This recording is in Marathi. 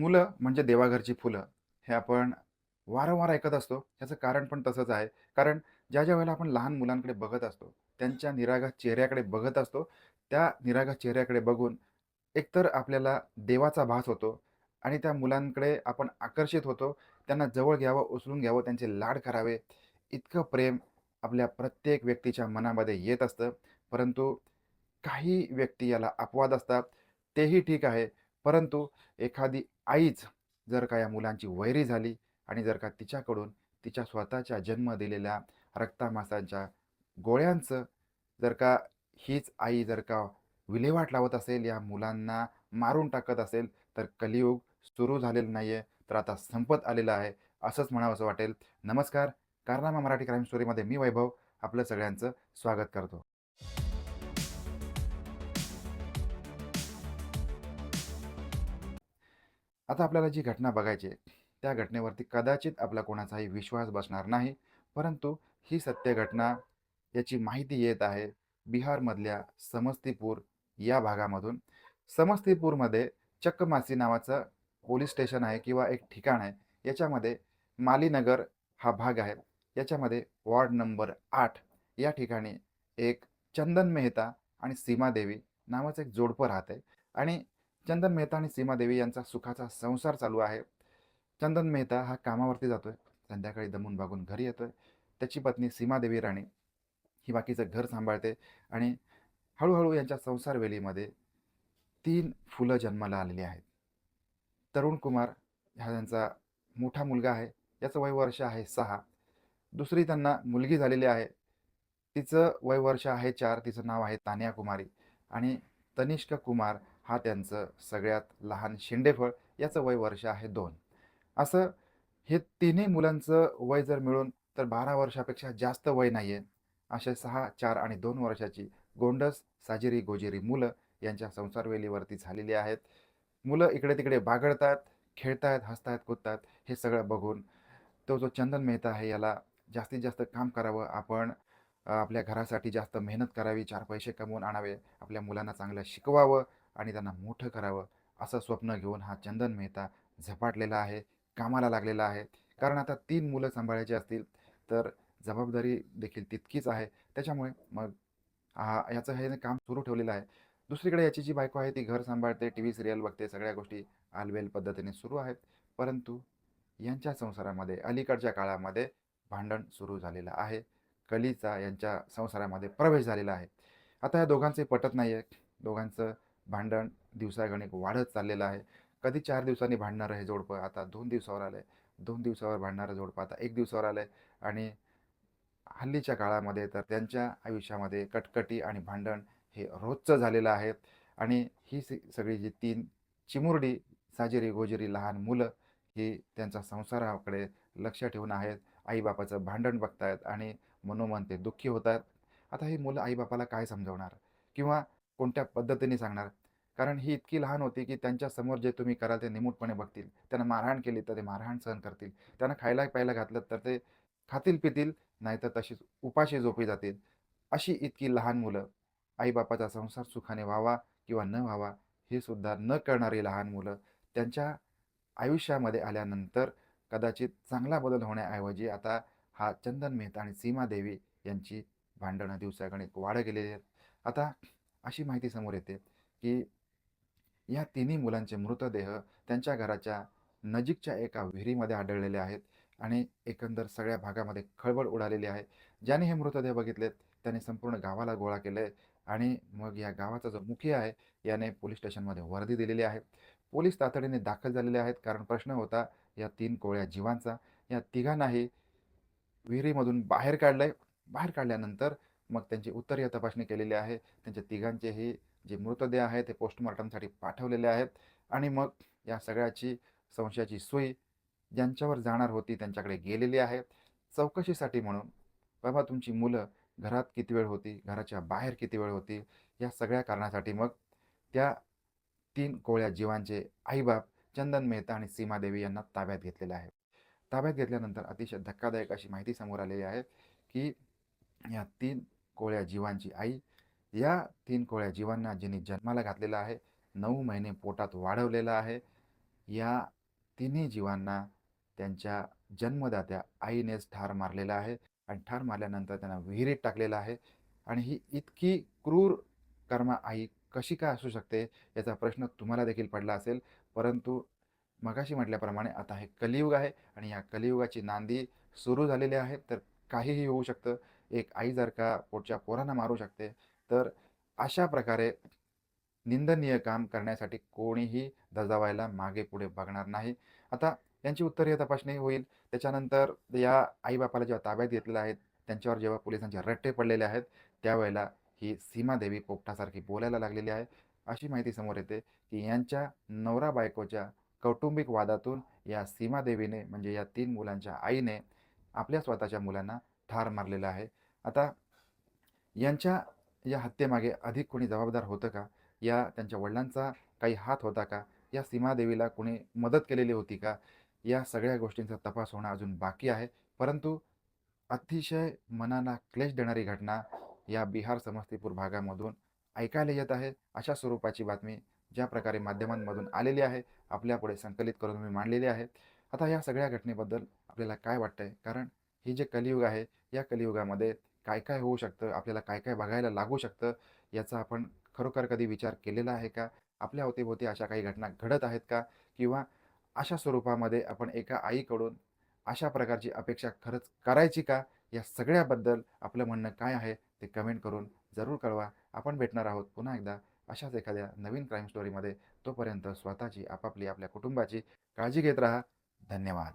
मुलं म्हणजे देवाघरची फुलं हे आपण वारंवार ऐकत असतो. ह्याचं कारण पण तसंच आहे. कारण ज्या, ज्या वेळेला आपण लहान मुलांकडे बघत असतो, त्यांच्या निरागा चेहऱ्याकडे बघत असतो, त्या निरागा चेहऱ्याकडे बघून एकतर आपल्याला देवाचा भास होतो आणि त्या मुलांकडे आपण आकर्षित होतो. त्यांना जवळ घ्यावं, उचलून घ्यावं, त्यांचे लाड करावे, इतकं प्रेम आपल्या प्रत्येक व्यक्तीच्या मनामध्ये येत असतं. परंतु काही व्यक्ती याला अपवाद असतात. तेही ठीक आहे. परंतु एखादी आईच जर का या मुलांची वैरी झाली आणि जर का तिच्याकडून तिच्या स्वतःच्या जन्म दिलेल्या रक्तामासांच्या गोळ्यांचं जर का हीच आई जर का विल्हेवाट लावत असेल, या मुलांना मारून टाकत असेल, तर कलियुग सुरू झालेलं नाही आहे तर आता संपत आलेलं आहे, असंच म्हणावसं वाटेल. नमस्कार, कारनामा मराठी क्राईम स्टोरीमध्ये मी वैभव आपलं सगळ्यांचं स्वागत करतो. आता आपल्याला जी घटना बघायची आहे, त्या घटनेवरती कदाचित आपला कोणाचाही विश्वास बसणार नाही. परंतु ही सत्य घटना याची माहिती येत आहे बिहारमधल्या समस्तीपूर या भागामधून. समस्तीपूरमध्ये चक्कमासी नावाचं पोलीस स्टेशन आहे किंवा एक ठिकाण आहे. याच्यामध्ये मालीनगर हा भाग आहे. याच्यामध्ये वॉर्ड नंबर आठ या ठिकाणी एक चंदन मेहता आणि सीमादेवी नावाचं एक जोडपं राहतंय आणि चंदन मेहता आणि सीमादेवी यांचा सुखाचा संसार चालू आहे. चंदन मेहता हा कामावरती जातोय. संध्याकाळी दमून भागून घरी येतोय. त्याची पत्नी सीमादेवी राणी ही बाकीचं घर सांभाळते आणि हळूहळू यांच्या यांच्या संसारवेलीमध्ये तीन फुलं जन्माला आलेली आहेत. तरुण कुमार हा त्यांचा मोठा मुलगा आहे. याचं वय वर्ष आहे सहा दुसरी त्यांना मुलगी झालेली आहे. तिचं वय वर्ष आहे चार तिचं नाव आहे तान्या कुमारी आणि तनिष्क कुमार हा त्यांचं सगळ्यात लहान शेंडेफळ. याचं वय वर्ष आहे दोन असं हे तिन्ही मुलांचं वय जर मिळून तर 12 वर्षापेक्षा जास्त वय नाही आहे असे 6, 4 आणि दोन वर्षाची गोंडस, साजिरी, गोजिरी मुलं यांच्या संसारवेलीवरती झालेली आहेत. मुलं इकडे-तिकडे बागडतात, खेळतायत, हसतायत, कुदतात हे सगळं बघून तो जो चंदन मेहता आहे याला जास्तीत जास्त काम करावं. आपण आपल्या घरासाठी जास्त मेहनत करावी, चार पैसे कमवून आणावे, आपल्या मुलांना चांगलं शिकवावं आणि त्यांना मोठं करावं, असं स्वप्न घेऊन हा चंदन मेहता झपाटलेला आहे, कामाला लागलेला आहे. कारण आता तीन मुलं सांभाळायची असतील, तर जबाबदारी देखील तितकीच आहे. त्याच्यामुळे मग हा याचं हे काम सुरू ठेवलेलं आहे. दुसरीकडे याची जी बायको आहे ती घर सांभाळते, टी व्ही सीरियल बघते, सगळ्या गोष्टी आलबेल पद्धतीने सुरू आहेत. परंतु यांच्या संसारामध्ये अलीकडच्या काळामध्ये भांडण सुरू झालेलं आहे. कलीचा यांच्या संसारामध्ये प्रवेश झालेला आहे. आता या दोघांचे पटत नाही आहे दोघांचं भांडण दिवसागणिक वाढत चाललेलं आहे. कधी चार दिवसांनी भांडणारं हे जोडपं आता दोन दिवसावर आलं आहे दोन दिवसावर भांडणारं जोडपं आता एक दिवसावर आलं आहे आणि हल्लीच्या काळामध्ये तर त्यांच्या आयुष्यामध्ये कटकटी आणि भांडण हे रोजचं झालेलं आहे आणि ही स सगळी जी तीन चिमुरडी, साजेरी गोजेरी लहान मुलं ही त्यांच्या संसाराकडे लक्ष ठेवून आहेत. आईबापाचं भांडण बघतायत आणि मनोमन ते दुःखी होत आहेत. आता ही मुलं आईबापाला काय समजवणार किंवा कोणत्या पद्धतीने सांगणार? कारण ही इतकी लहान होती, की त्यांच्यासमोर जे तुम्ही कराल ते निमूटपणे बघतील. त्यांना मारहाण केली तर ते मारहाण सहन करतील. त्यांना खायला-प्यायला घातलं तर ते खातील-पितील, नाहीतर तशीच उपाशी झोपी जातील. अशी इतकी लहान मुलं, आई-बापाचा संसार सुखाने व्हावा किंवा न व्हावा हे सुद्धा न करणारी लहान मुलं त्यांच्या आयुष्यामध्ये आल्यानंतर कदाचित चांगला बदल होण्याऐवजी आता हा चंदन मेहता आणि सीमादेवी यांची भांडणं दिवसागणिक वाढ गेलेली आहेत. आता अशी माहिती समोर येते, की या तिन्ही मुलांचे मृतदेह त्यांच्या घराच्या नजीकच्या एका विहिरीमध्ये आढळलेले आहेत आणि एकंदर सगळ्या भागामध्ये खळबळ उडालेली आहे. ज्याने हे मृतदेह बघितलेत त्याने संपूर्ण गावाला गोळा केलंय आणि मग या गावाचा जो मुखिया आहे याने पोलीस स्टेशनमध्ये वर्दी दिलेली आहे. पोलीस तातडीने दाखल झालेले आहेत कारण प्रश्न होता या तीन कोळ्या जीवांचा. या तिघांनाही विहिरीमधून बाहेर काढलंय. बाहेर काढल्यानंतर मग त्यांची उत्तरीय तपासणी केलेली आहे. त्यांच्या तिघांचेही जे मृतदेह आहेत ते पोस्टमॉर्टमसाठी पाठवलेले आहेत आणि मग या सगळ्याची संशयाची सोयी ज्यांच्यावर जाणार होती त्यांच्याकडे गेलेली आहे. चौकशीसाठी म्हणून बाबा तुमची मुलं घरात किती वेळ होती, घराच्या बाहेर किती वेळ होती, या सगळ्या कारणासाठी मग त्या तीन कोळ्या जीवांचे आईबाप चंदन मेहता आणि सीमादेवी यांना ताब्यात घेतलेले आहे. ताब्यात घेतल्यानंतर अतिशय धक्कादायक अशी माहिती समोर आलेली आहे, की या तीन कोळ्या जीवांची आई, या तीन कोळ्या जीवांना जिने जन्माला घातलेला आहे, नऊ महिने पोटात वाढवलेलं आहे, या तिन्ही जीवांना त्यांच्या जन्मदात्या आईनेच ठार मारलेलं आहे आणि ठार मारल्यानंतर त्यांना विहिरीत टाकलेलं आहे. आणि ही इतकी क्रूर कर्मा आई कशी काय असू शकते याचा प्रश्न तुम्हाला देखील पडला असेल. परंतु मगाशी म्हटल्याप्रमाणे आता हे कलियुग आहे आणि या कलियुगाची नांदी सुरू झालेली आहे. तर काहीही होऊ शकतं. एक आई जर का पोटच्या पोरांना मारू शकते तर अशा प्रकारे निंदनीय काम करण्यासाठी कोणीही धजावायला मागे पुढे बघणार नाही. आता यांची उत्तरीय तपासणी होईल. त्याच्यानंतर या आईबापाला जेव्हा ताब्यात घेतलेलं आहेत त्यांच्यावर जेव्हा पोलिसांचे रट्टे पडलेले आहेत त्यावेळेला ही सीमादेवी पोपटासारखी बोलायला लागलेली आहे. अशी माहिती समोर येते की यांच्या नवरा बायकोच्या कौटुंबिक वादातून या सीमादेवीने म्हणजे या तीन मुलांच्या आईने आपल्या स्वतःच्या मुलांना ठार मारलेलं आहे. आता यांच्या या हत्येमागे अधिक कोणी जबाबदार होतं का? या त्यांच्या वडिलांचा काही हात होता का? या सीमादेवीला कोणी मदत केलेली होती का? या सगळ्या गोष्टींचा तपास होणं अजून बाकी आहे. परंतु अतिशय मनाला क्लेश देणारी घटना या बिहार समस्तीपूर भागामधून ऐकायला येत आहे. अशा स्वरूपाची बातमी ज्या प्रकारे माध्यमांमधून आलेली आहे आपल्यापुढे संकलित करून मी मांडलेली आहे. आता या सगळ्या घटनेबद्दल आपल्याला काय वाटतंय? कारण ही जे कलियुग आहे या कलियुगामध्ये काय काय होऊ शकतं? आपल्याला काय काय बघायला लागू शकतं? याचा आपण खरोखर कधी विचार केलेला आहे का? आपल्या अवतीभोवती अशा काही घटना घडत आहेत का? किंवा अशा स्वरूपामध्ये आपण एका आईकडून अशा प्रकारची अपेक्षा खरंच करायची का? या सगळ्याबद्दल आपलं म्हणणं काय आहे ते कमेंट करून जरूर कळवा. आपण भेटणार आहोत पुन्हा एकदा अशाच एखाद्या नवीन क्राईम स्टोरीमध्ये. तोपर्यंत स्वतःची आपापली आपल्या कुटुंबाची काळजी घेत राहा. धन्यवाद.